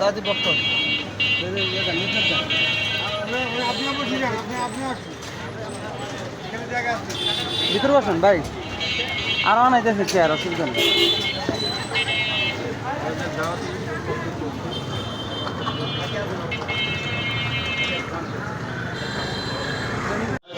দাদি পক্ষ ভিতরে বসেন ভাই। আর অনাইতেছে চেয়ার অসুবিধা নেই।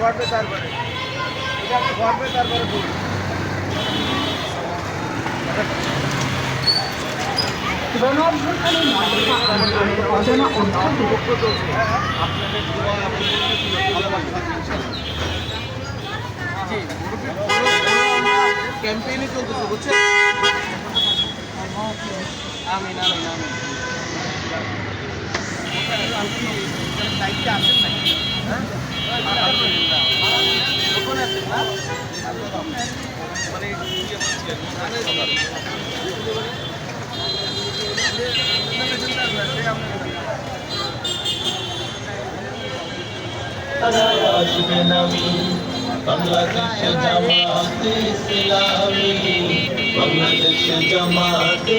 গর্বে তারপরে। গর্বে তারপরে অজানা অর্থ ক্যাম্পেইনে চলতেছে, বুঝছেন? আমিন আমিন আমিন দায়িত্বে আছেন নাকি হ্যাঁ? আসবেন আমি বাংলাদেশ জামাত ইসলামী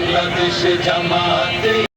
বাংলাদেশে জামাতে